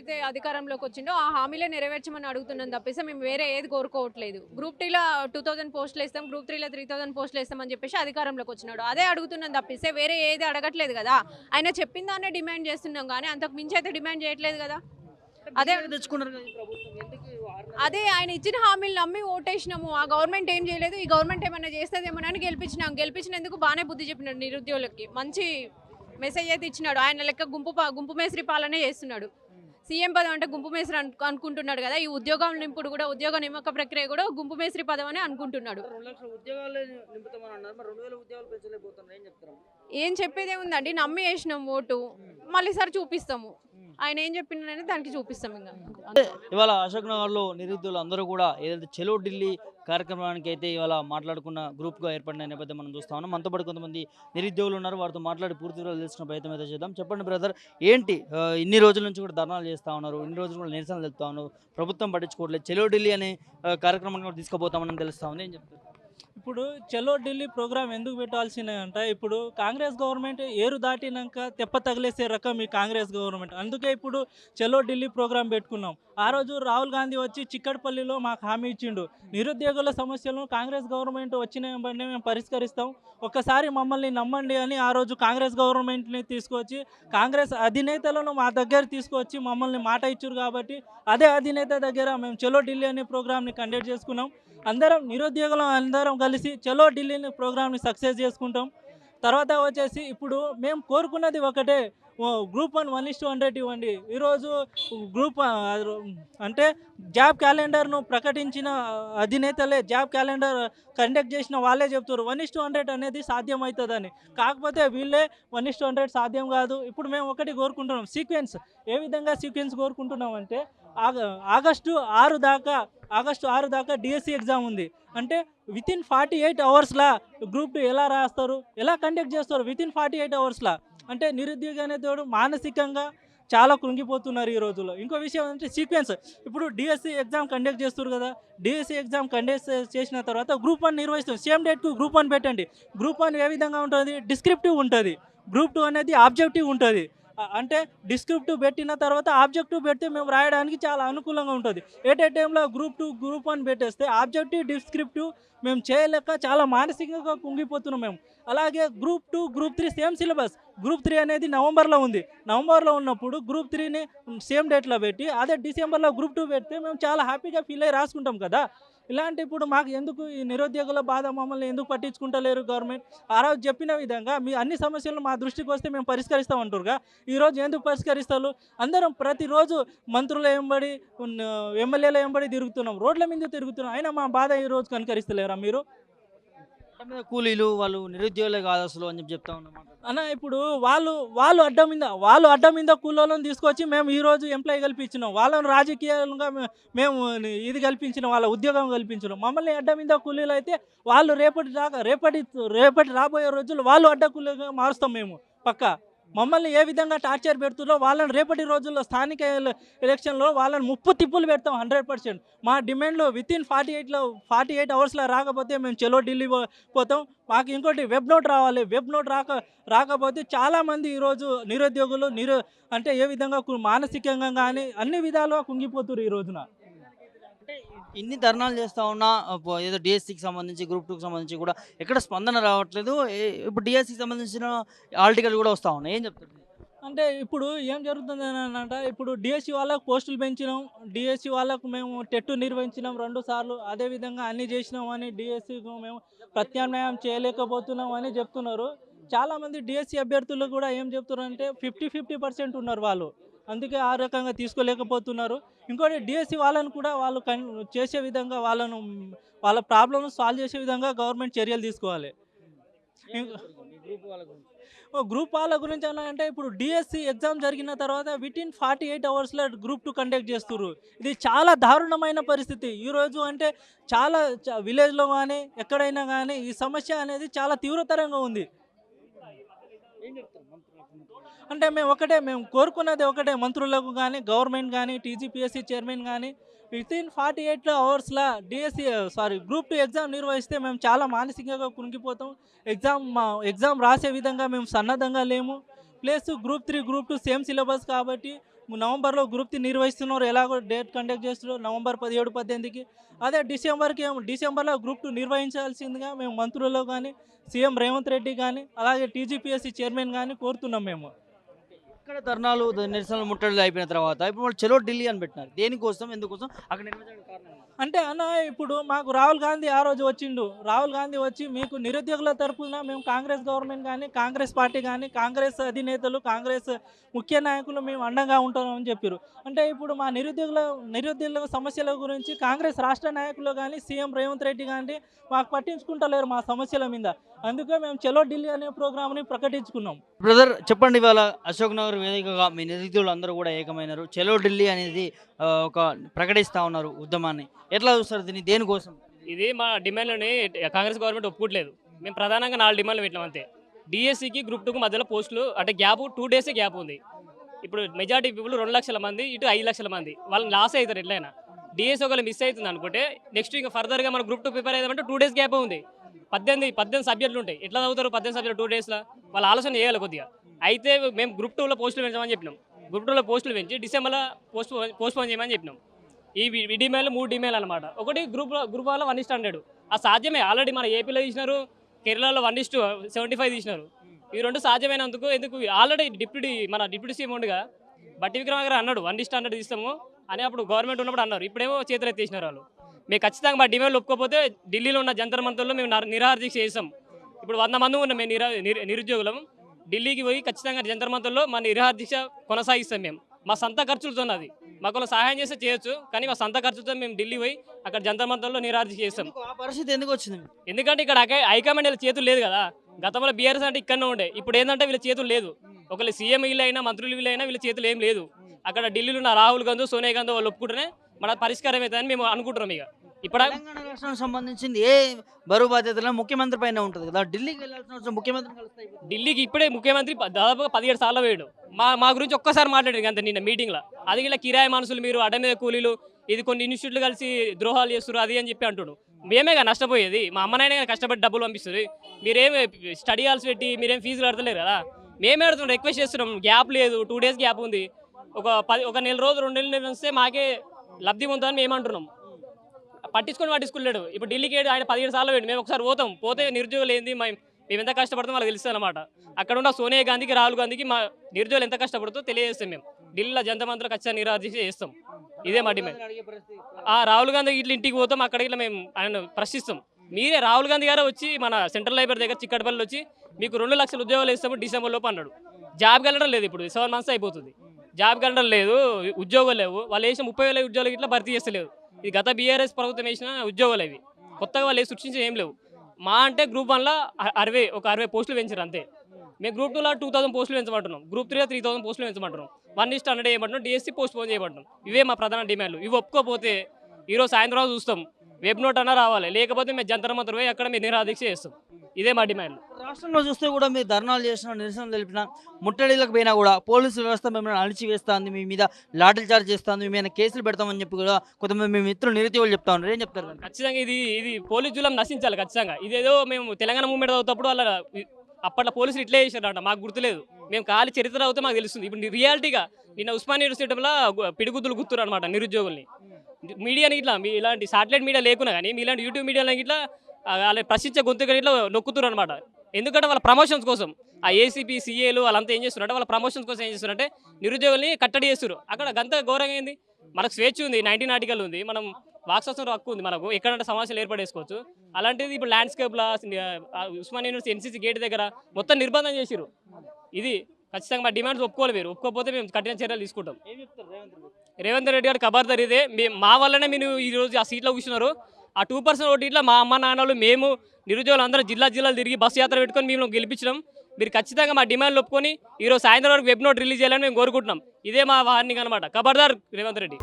అయితే అధికారంలోకి వచ్చిండో ఆ హామీలే నెరవేర్చమని అడుగుతున్నాం తప్పేసి మేము వేరే ఏది కోరుకోవట్లేదు. గ్రూప్ టీలో టూ థౌసండ్ పోస్టులు వేస్తాం గ్రూప్ త్రీలో త్రీ థౌసండ్ పోస్టులు వేస్తామని చెప్పేసి అధికారంలోకి వచ్చినాడు. అదే అడుగుతున్నాం తప్పిస్తే వేరే ఏది అడగట్లేదు కదా. ఆయన చెప్పిన దాన్నే డిమాండ్ చేస్తున్నాం కానీ అంతకు మించి అయితే డిమాండ్ చేయట్లేదు కదా. అదే తెచ్చుకున్నారు? అదే ఆయన ఇచ్చిన హామీలు నమ్మి ఓటేసినాము. ఆ గవర్నమెంట్ ఏం చేయలేదు. ఈ గవర్నమెంట్ ఏమైనా చేస్తుందేమోనని గెలిపించినాం. గెలిపించినందుకు బాగానే బుద్ధి చెప్పినాడు నిరుద్యోగులకి. మంచి మెసేజ్ అయితే ఇచ్చినాడు. ఆయన లెక్క గుంపు గుంపు మేస్త్రి పాలనే చేస్తున్నాడు. సీఎం పదం అంటే గుంపు మేస్త్రి అను- అనుకుంటున్నాడు కదా. ఈ ఉద్యోగం నింపుడు కూడా ఉద్యోగ నియామక ప్రక్రియ కూడా గుంపు మేస్త్రి పదం అని అనుకుంటున్నాడు ఏం చెప్పేదే ఉందండి. నమ్మి వేసినాం ఓటు. మళ్ళీ సారి చూపిస్తాము. ఆయన ఏం చెప్పినని దానికి చూపిస్తాం ఇంకా ఇవాళ అశోక్ నగర్లో నిరుద్యోగులు అందరూ కూడా ఏదైతే చెలో ఢిల్లీ కార్యక్రమానికి అయితే ఇవాళ మాట్లాడుకున్న గ్రూప్గా ఏర్పడిన నేపథ్యం మనం చూస్తా ఉన్నాం. మనతో పాటు కొంతమంది నిరుద్యోగులు ఉన్నారు. వారితో మాట్లాడి పూర్తి వివరాలు తెలుసుకున్న ప్రయత్నం అయితే చేద్దాం. చెప్పండి బ్రదర్ ఏంటి ఇన్ని రోజుల నుంచి కూడా ధర్నాలు చేస్తా ఉన్నారు. ఇన్ని రోజులు కూడా నిరసనలు తెలుపుతా ఉన్నారు. ప్రభుత్వం పట్టించుకోవట్లేదు. చెలో ఢిల్లీ అనే కార్యక్రమం కార్యక్రమాన్ని కూడా తీసుకుపోతామని తెలుస్తా ఉంది. ఏం చెప్తారు? ఇప్పుడు చలో ఢిల్లీ ప్రోగ్రామ్ ఎందుకు పెట్టాల్సిన అంటే ఇప్పుడు కాంగ్రెస్ గవర్నమెంట్ ఏరు దాటినాక తెప్ప తగిలేసే రకం ఈ కాంగ్రెస్ గవర్నమెంట్. అందుకే ఇప్పుడు చలో ఢిల్లీ ప్రోగ్రామ్ పెట్టుకున్నాం. ఆ రోజు రాహుల్ గాంధీ వచ్చి చిక్కడపల్లిలో మాకు హామీ ఇచ్చిండు. నిరుద్యోగుల సమస్యలను కాంగ్రెస్ గవర్నమెంట్ వచ్చిన వెంటనే మేము పరిష్కరిస్తాం. ఒక్కసారి మమ్మల్ని నమ్మండి అని ఆ రోజు కాంగ్రెస్ గవర్నమెంట్ని తీసుకొచ్చి కాంగ్రెస్ అధినేతలను మా దగ్గర తీసుకొచ్చి మమ్మల్ని మాట ఇచ్చారు కాబట్టి అదే అధినేత దగ్గర మేము చలో ఢిల్లీ అనే ప్రోగ్రామ్ని కండక్ట్ చేసుకున్నాం. అందరం నిరుద్యోగులం అందరం కలిసి చలో ఢిల్లీని ప్రోగ్రామ్ని సక్సెస్ చేసుకుంటాం. తర్వాత వచ్చేసి ఇప్పుడు మేము కోరుకున్నది ఒకటే ఓ group one one is to hundred ఇవ్వండి. ఈరోజు గ్రూప్ అంటే జాబ్ క్యాలెండర్ను ప్రకటించిన అధినేతలే జాబ్ క్యాలెండర్ కండక్ట్ చేసిన వాళ్ళే చెప్తారు వన్ ఇస్ టూ హండ్రెడ్ అనేది సాధ్యమవుతుందని కాకపోతే వీళ్ళే వన్ ఇస్టు హండ్రెడ్ సాధ్యం కాదు. ఇప్పుడు మేము ఒకటి కోరుకుంటున్నాం. సీక్వెన్స్ ఏ విధంగా సీక్వెన్స్ కోరుకుంటున్నాం అంటే ఆగస్టు ఆరు దాకా ఆగస్టు ఆరు దాకా డిఎస్సి ఎగ్జామ్ ఉంది. అంటే విత్ ఇన్ ఫార్టీ ఎయిట్ అవర్స్లా గ్రూప్ టూ ఎలా రాస్తారు? ఎలా కండక్ట్ చేస్తారు? విత్ ఇన్ ఫార్టీ ఎయిట్ అవర్స్లా అంటే నిరుద్యోగి అనేతోడు మానసికంగా చాలా కృంగిపోతున్నారు ఈ రోజుల్లో. ఇంకో విషయం అంటే సీక్వెన్స్ ఇప్పుడు డిఎస్సి ఎగ్జామ్ కండక్ట్ చేస్తారు కదా. డిఎస్సి ఎగ్జామ్ కండక్ట్ చేసిన తర్వాత గ్రూప్ వన్ నిర్వహిస్తుంది సేమ్ డేట్కు గ్రూప్ వన్ పెట్టండి. గ్రూప్ వన్ ఏ విధంగా ఉంటుంది? డిస్క్రిప్టివ్ ఉంటుంది. గ్రూప్ టూ అనేది ఆబ్జెక్టివ్ ఉంటుంది. అంటే డిస్క్రిప్టివ్ పెట్టిన తర్వాత ఆబ్జెక్టివ్ పెడితే మేము రాయడానికి చాలా అనుకూలంగా ఉంటుంది. ఎట్ ఏ టైంలో గ్రూప్ టూ గ్రూప్ వన్ పెట్టేస్తే ఆబ్జెక్టివ్ డిస్క్రిప్టివ్ మేము చేయలేక చాలా మానసికంగా కుంగిపోతున్నాం మేము. అలాగే group two group three same syllabus. Group three అనేది నవంబర్లో ఉంది. నవంబర్లో ఉన్నప్పుడు గ్రూప్ త్రీని సేమ్ డేట్లో పెట్టి అదే డిసెంబర్లో గ్రూప్ టూ పెడితే మేము చాలా హ్యాపీగా ఫీల్ అయ్యి రాసుకుంటాం కదా. ఇలాంటి ఇప్పుడు మాకు ఎందుకు ఈ నిరుద్యోగుల బాధ మమ్మల్ని ఎందుకు పట్టించుకుంటలేరు గవర్నమెంట్? ఆ రోజు చెప్పిన విధంగా మీ అన్ని సమస్యలు మా దృష్టికి వస్తే మేము పరిష్కరిస్తాం అంటారుగా ఈరోజు ఎందుకు పరిష్కరిస్తారు? అందరం ప్రతిరోజు మంత్రుల వెంబడి ఎమ్మెల్యేల వెంబడి తిరుగుతున్నాం. రోడ్ల మీద తిరుగుతున్నాం. అయినా మా బాధ ఈ రోజు కనుకరిస్తలేరా మీరు? మీద కూలీలు వాళ్ళు నిరుద్యోగులే కాదు అసలు అని చెప్పి చెప్తా ఉన్నాం అన్న ఇప్పుడు వాళ్ళు వాళ్ళు అడ్డం మీద వాళ్ళు అడ్డం మీద కూలోళ్ళని తీసుకొచ్చి మేము ఈ రోజు ఎంప్లాయ్ కల్పించినాం. వాళ్ళని రాజకీయంగా మేము ఇది కల్పించిన వాళ్ళ ఉద్యోగం కల్పించినాం. మమ్మల్ని అడ్డం మీద కూలీలు అయితే వాళ్ళు రేపటి దాకా రేపటి రేపటి రాబోయే రోజులు వాళ్ళు అడ్డ కూలీగా మారుస్తాం మేము పక్కా. మమ్మల్ని ఏ విధంగా టార్చర్ పెడుతుందో వాళ్ళని రేపటి రోజుల్లో స్థానిక ఎలక్షన్లో వాళ్ళని ముప్పు తిప్పులు పెడతాం హండ్రెడ్ పర్సెంట్. మా డిమాండ్లో విత్ ఇన్ ఫార్టీ ఎయిట్లో ఫార్టీ ఎయిట్ అవర్స్లో రాకపోతే మేము చెలో ఢిల్లీ పోతాం. మాకు ఇంకోటి వెబ్ నోట్ రావాలి. వెబ్ నోట్ రాక రాకపోతే చాలామంది ఈరోజు నిరుద్యోగులు నిరు అంటే ఏ విధంగా మానసికంగా కానీ అన్ని విధాలుగా కుంగిపోతున్నారు ఈ రోజున. ఇన్ని ధర్నాలు చేస్తా ఉన్నా ఏదో డిఎస్సికి సంబంధించి గ్రూప్ టూకి సంబంధించి కూడా ఎక్కడ స్పందన రావట్లేదు. ఏ- ఇప్పుడు డిఎస్సికి సంబంధించిన ఆర్టికల్ కూడా వస్తూ ఉన్నాయి. ఏం చెప్తారు? అంటే ఇప్పుడు ఏం జరుగుతుంది అని అంటే ఇప్పుడు డిఎస్సి వాళ్ళకు పోస్టులు పెంచినాం. డిఎస్సి వాళ్ళకు మేము టెట్టు నిర్వహించినాం రెండు సార్లు. అదేవిధంగా అన్ని చేసినాం అని డిఎస్సికి మేము ప్రత్యామ్నాయం చేయలేకపోతున్నాం అని చెప్తున్నారు. చాలామంది డిఎస్సి అభ్యర్థులు కూడా ఏం చెప్తున్నారు అంటే ఫిఫ్టీ ఫిఫ్టీ పర్సెంట్ ఉన్నారు వాళ్ళు. అందుకే ఆ రకంగా తీసుకోలేకపోతున్నారు. ఇంకోటి డిఎస్సి వాళ్ళని కూడా వాళ్ళు కన్ చేసే విధంగా వాళ్ళను వాళ్ళ ప్రాబ్లమ్ సాల్వ్ చేసే విధంగా గవర్నమెంట్ చర్యలు తీసుకోవాలి. గ్రూప్ వాళ్ళ గురించి ఓ అంటే ఇప్పుడు డిఎస్సి ఎగ్జామ్ జరిగిన తర్వాత విత్ ఇన్ ఫార్టీ ఎయిట్ అవర్స్లో గ్రూప్ టూ కండక్ట్ చేస్తున్నారు ఇది చాలా దారుణమైన పరిస్థితి. ఈరోజు అంటే చాలా విలేజ్లో కానీ ఎక్కడైనా కానీ ఈ సమస్య అనేది చాలా తీవ్రతరంగా ఉంది. ఏం చెప్తారు? అంటే మేము ఒకటే మేము కోరుకున్నది ఒకటే. మంత్రులకు కానీ గవర్నమెంట్ కానీ టీజీపీఎస్సీ చైర్మన్ కానీ విత్ ఇన్ ఫార్టీ ఎయిట్ అవర్స్లో DSC sorry group two exam నిర్వహిస్తే మేము చాలా మానసికంగా కునిగిపోతాం ఎగ్జామ్ మా ఎగ్జామ్ రాసే విధంగా మేము సన్నద్ధంగా లేము. Plus group three group two same syllabus కాబట్టి నవంబర్లో గ్రూప్ త్రీ నిర్వహిస్తున్నారు. ఎలాగో డేట్ కండక్ట్ చేస్తున్నారు. నవంబర్ పదిహేడు పద్దెనిమిదికి. అదే డిసెంబర్కి డిసెంబర్లో గ్రూప్ టూ నిర్వహించాల్సిందిగా మేము మంత్రులు కానీ సీఎం రేవంత్ రెడ్డి కానీ అలాగే టీజీపీఎస్సీ చైర్మన్ కానీ కోరుతున్నాం మేము. అక్కడ ధర్నాలు నిరసనలు ముట్టడి అయిపోయిన తర్వాత ఇప్పుడు వాళ్ళు చలో ఢిల్లీ అని పెట్టినారు. దేనికోసం? ఎందుకోసం? అక్కడ కారణం అంటే అన్న ఇప్పుడు మాకు రాహుల్ గాంధీ ఆ రోజు వచ్చిండు. రాహుల్ గాంధీ వచ్చి మీకు నిరుద్యోగుల తరపున మేము కాంగ్రెస్ గవర్నమెంట్ కానీ కాంగ్రెస్ పార్టీ కానీ కాంగ్రెస్ అధినేతలు కాంగ్రెస్ ముఖ్య నాయకులు మేము అండగా ఉంటామని చెప్పారు అంటే ఇప్పుడు మా నిరుద్యోగుల నిరుద్యోగుల సమస్యల గురించి కాంగ్రెస్ రాష్ట్ర నాయకులు కానీ సీఎం రేవంత్ రెడ్డి కానీ మాకు పట్టించుకుంటలేరు మా సమస్యల మీద. అందుకే మేము చలో ఢిల్లీ అనే ప్రోగ్రామ్ని ప్రకటించుకున్నాం. బ్రదర్ చెప్పండి ఇవాళ అశోక్ నగర్ వేదికగా మీ నిరుద్యోగులు అందరూ కూడా ఏకమైనారు. చలో ఢిల్లీ అనేది ఒక ప్రకటిస్తా ఉన్నారు ఉద్యమాన్ని. ఎట్లా చూస్తారు దీన్ని? దేనికోసం? ఇది మా డిమాండ్లని కాంగ్రెస్ గవర్నమెంట్ ఒప్పుకోవట్లేదు మేము ప్రధానంగా నాలుగు డిమాండ్లు పెట్టినాం అంతే. డిఎస్సికి గ్రూప్ టూకి మధ్యలో పోస్టులు అంటే గ్యాప్ టూ డేసే గ్యాప్ ఉంది. ఇప్పుడు మెజారిటీ పీపుల్ రెండు లక్షల మంది ఇటు ఐదు లక్షల మంది. వాళ్ళని లాస్ అవుతారు ఎట్లయినా. డిఎస్ ఒకవేళ మిస్ అవుతుంది అనుకుంటే నెక్స్ట్ ఇంకా ఫర్దర్గా మనం గ్రూప్ టూ ప్రిపేర్ అయ్యామంటే టూ డేస్ గ్యాప్ ఉంది. పద్దెనిమిది పద్దెనిమిది సబ్జెక్టులు ఉంటాయి. ఎట్లా చదువుతారు పద్దెనిమిది సబ్జెక్టు టూ డేస్లో? వాళ్ళ ఆలోచన చేయాలి కొద్దిగా. అయితే మేము గ్రూప్ టూలో పోస్టులు పెంచామని చెప్పినాం. గ్రూప్ టూలో పోస్టులు పెంచి డిసెంబర్లో పోస్ట్ పోస్ట్పోన్ చేయమని చెప్పినాం. ఈ వి- మూడు డిమెయిల్ అనమాట ఒకటి గ్రూప్ గ్రూప్ వాళ్ళ వన్ ఇస్ట్ హండ్రెడ్. ఆ సాధ్యమే. ఆల్రెడీ మన ఏపీలో తీసినారు కేరళలో one is to seventy five తీసినారు. ఈ రెండు సాధ్యమైనందుకు ఎందుకు ఆల్రెడీ డిప్యూటీ మన డిప్యూటీ సీఎం ఉండగా బట్టి విక్రమ గారు అన్నాడు వన్ ఇస్ట్ హండ్రెడ్ తీస్తాము అని అప్పుడు గవర్నమెంట్ ఉన్నప్పుడు అన్నారు. ఇప్పుడేమో చేతులు ఎత్తేసినారు వాళ్ళు. మేము ఖచ్చితంగా మా డిమాండ్లు ఒప్పుకోకపోతే ఢిల్లీలో ఉన్న జంతర్ మంతర్లో మేము నర- నిరాహార దీక్ష చేస్తాం. ఇప్పుడు వంద మంది ఉన్నాం మేము నిరా నిరు- నిరుద్యోగులం. ఢిల్లీకి పోయి ఖచ్చితంగా జంతర్ మంతర్లో మా నిరాహార దీక్ష కొనసాగిస్తాం మేము. మా సొంత ఖర్చులతో అది. మాకు వాళ్ళు సహాయం చేస్తే చేయొచ్చు కానీ మా సొంత ఖర్చుతో మేము ఢిల్లీ పోయి అక్కడ జంతర్ మంతర్లో నిరాహార దీక్ష చేస్తాం పరిస్థితి ఎందుకు వచ్చింది? ఎందుకంటే ఇక్కడ హై- హైకమాండ్ వీళ్ళ చేతులు లేదు కదా. గతంలో బీఆర్ఎస్ అంటే ఇక్కడనే ఉండే. ఇప్పుడు ఏంటంటే వీళ్ళ చేతులు లేదు. ఒకవేళ సీఎం వీళ్ళు అయినా మంత్రులు వీళ్ళు అయినా వీళ్ళ చేతులు ఏం లేదు. అక్కడ ఢిల్లీలో ఉన్న రాహుల్ గాంధీ సోనియా గాంధీ వాళ్ళు ఒప్పుకుంటేనే మన పరిష్కారం అవుతుందని మేము అనుకుంటున్నాం ఇక. ఇప్పుడు తెలంగాణ రాష్ట్రానికి సంబంధించింది ఏ బరువు బాధ్యతలు ముఖ్యమంత్రి పైన ఉంటుంది కదా. ఢిల్లీకి వెళ్ళాల్సిన అవసరం అయిపోతుంది. ఢిల్లీకి ఇప్పుడే ముఖ్యమంత్రి ప- దాదాపుగా పదిహేడు సార్లు వేయడు మా మా గురించి ఒక్కసారి మాట్లాడారు అంతే నిన్న మీటింగ్లో. అది ఇలా కిరాయి మనుషులు మీరు అడ్డ మీద కూలీలు ఇది కొన్ని ఇన్స్టిట్యూట్లు కలిసి ద్రోహాలు చేస్తారు అది అని చెప్పి అంటుడు. మేమేగా నష్టపోయేది. మా అమ్మనైనా కానీ కష్టపడి డబ్బులు పంపిస్తుంది. మీరేం స్టడీ హాల్స్ పెట్టి మీరేం ఫీజులు కడతలేరు కదా. మేమే అడుగుతున్నాం రిక్వెస్ట్ చేస్తున్నాం గ్యాప్ లేదు టూ డేస్ గ్యాప్ ఉంది. ఒక పది ఒక నెల రోజు రెండు నెలలు వస్తే మాకే లబ్ధి పొందుతామని మేము అంటున్నాం పట్టించుకొని పట్టించుకున్నాడు ఇప్పుడు ఢిల్లీకి ఆయన పదిహేడు సార్లు వెళ్ళి మేము ఒకసారి పోతాం. పోతే నిరుద్యోగులు ఏంది? మేము మేము ఎంత కష్టపడతాం వాళ్ళకి తెలుస్తుంది అనమాట అక్కడ ఉన్న సోనియా గాంధీకి రాహుల్ గాంధీకి మా నిరుద్యోగులు ఎంత కష్టపడుతుందో తెలియజేస్తాం మేము. ఢిల్లీలో జనతా మంత్రులు ఖచ్చితంగా నిరాదీక్ష చేస్తాం. ఇదే మా డిమాండ్. ఆ రాహుల్ గాంధీ ఇట్లా ఇంటికి పోతాం. అక్కడికి ఇట్లా మేము ఆయన ప్రశ్నిస్తాం. మీరే రాహుల్ గాంధీ గారు వచ్చి మన సెంట్రల్ లైబ్రరీ దగ్గర చిక్కడపల్లి వచ్చి మీకు రెండు లక్షల ఉద్యోగాలు ఇస్తాము డిసెంబర్ లోపు అన్నాడు. జాబ్ వెళ్ళడం లేదు ఇప్పుడు. సెవెన్ మంత్స్ అయిపోతుంది. జాబ్ వెళ్ళడం లేదు ఉద్యోగాలు లేవు. వాళ్ళు వేసిన ముప్పై వేల ఉద్యోగాలు ఇట్లా భర్తీ చేస్తలేదు ఇది గత బీఆర్ఎస్ ప్రభుత్వం వేసిన ఉద్యోగాలు అవి. కొత్తగా వాళ్ళు వేసి సృష్టించి ఏం లేవు. మా అంటే గ్రూప్ వన్లో అరవై ఒక అరవై పోస్టులు పెంచారు అంతే. మేము గ్రూప్ టూలో టూ థౌసండ్ పోస్టులు పెంచమంటున్నాం. గ్రూప్ త్రీలో త్రీ థౌసండ్ పోస్టులు పెంచమంటున్నాం. వన్ ఇస్ట్ హండ్రెడ్ చేయమంటున్నాం డిఎస్సీ పోస్ట్ పోన్ చేయమంటున్నాం. ఇవే మా ప్రధాన డిమాండ్లు ఇవి ఒప్పుకోపోతే ఈరోజు సాయంత్రం చూస్తాం. వెబ్ నోట్ అన్నా రావాలి. లేకపోతే మేము జంతర మంతర్ పోయి అక్కడ మేము నిరాదీక్ష చేస్తాం. ఇదే మా డిమాండ్. రాష్ట్రంలో చూస్తే కూడా మీరు ధర్నాలు చేసిన నిరసన తెలిపిన ముట్టడిలకు పోయినా కూడా పోలీసు వ్యవస్థ మిమ్మల్ని అణిచివేస్తుంది మీ మీద లాఠీ చార్జ్ చేస్తుంది మీ మీద కేసులు పెడతామని చెప్పి కూడా కొంతమంది మీ మిత్రులు నిరుద్యోగులు చెప్తా ఉన్నారు. ఏం చెప్తారు? ఖచ్చితంగా ఇది ఇది పోలీస్ జులం నశించాలి ఖచ్చితంగా. ఇదేదో మేము తెలంగాణ మూమెంట్ చదువుతప్పుడు వాళ్ళ అప్పట్లో పోలీసులు ఇట్లే చేశారంట మాకు గుర్తులేదు. మేము ఖాళీ చరిత్ర అవుతే మాకు తెలుస్తుంది. ఇప్పుడు రియాలిటీగా నిన్న ఉస్మాన్ యూనివర్సిటీలో పిడిగుద్దులు గుర్తురు అనమాట నిరుద్యోగుల్ని. మీడియాని ఇట్లా మీ ఇలాంటి సాటిలైట్ మీడియా లేకున్నా కానీ మీ ఇలాంటి యూట్యూబ్ మీడియాలో ఇట్లా వాళ్ళ ప్రశ్నించే గొంతుగా ఇట్లా నొక్కుతురు అనమాట ఎందుకంటే వాళ్ళ ప్రమోషన్స్ కోసం. ఆ ఏసీపీ సీఏలు వాళ్ళంతా ఏం చేస్తున్నారంటే వాళ్ళ ప్రమోషన్స్ కోసం ఏం చేస్తున్నారంటే నిరుద్యోగుల్ని కట్టడి చేస్తారు అక్కడ గంత ఘోరంగా ఏంది? మనకు స్వేచ్ఛ ఉంది నైన్టీన్ ఆర్టికల్ ఉంది. మనం వాక్సత్వం హక్కు ఉంది మనకు. ఎక్కడంటే సమస్యలు ఏర్పడేసుకోవచ్చు. అలాంటిది ఇప్పుడు ల్యాండ్స్కేప్లా ఉస్మాన్ యూనివర్సిటీ ఎన్సీసీ గేట్ దగ్గర మొత్తం నిర్బంధం చేసిరు ఇది ఖచ్చితంగా మా డిమాండ్స్ ఒప్పుకోవాలి మీరు. ఒప్పుకోకపోతే మేము కఠిన చర్యలు తీసుకుంటాం. రేవంత్ రెడ్డి? గారు ఖబర్దార్ ఇదే. మీ- వల్లనే మీరు ఈ రోజు ఆ సీట్లో కూర్చున్నారు. ఆ టూ పర్సెంట్ ఓటీట్లో మా అమ్మ నాన్నలు మేము నిరుద్యోగులు అందరూ జిల్లా జిల్లాలు తిరిగి బస్సు యాత్ర పెట్టుకొని మేము గెలిపించడం మీరు ఖచ్చితంగా మా డిమాండ్లు ఒప్పుకొని ఈరోజు సాయంత్రం వరకు వెబ్ నోట్ రిలీజ్ చేయాలని మేము కోరుకుంటున్నాం. ఇదే మా వార్నింగ్ అనమాట ఖబర్దార్ రేవంత్ రెడ్డి.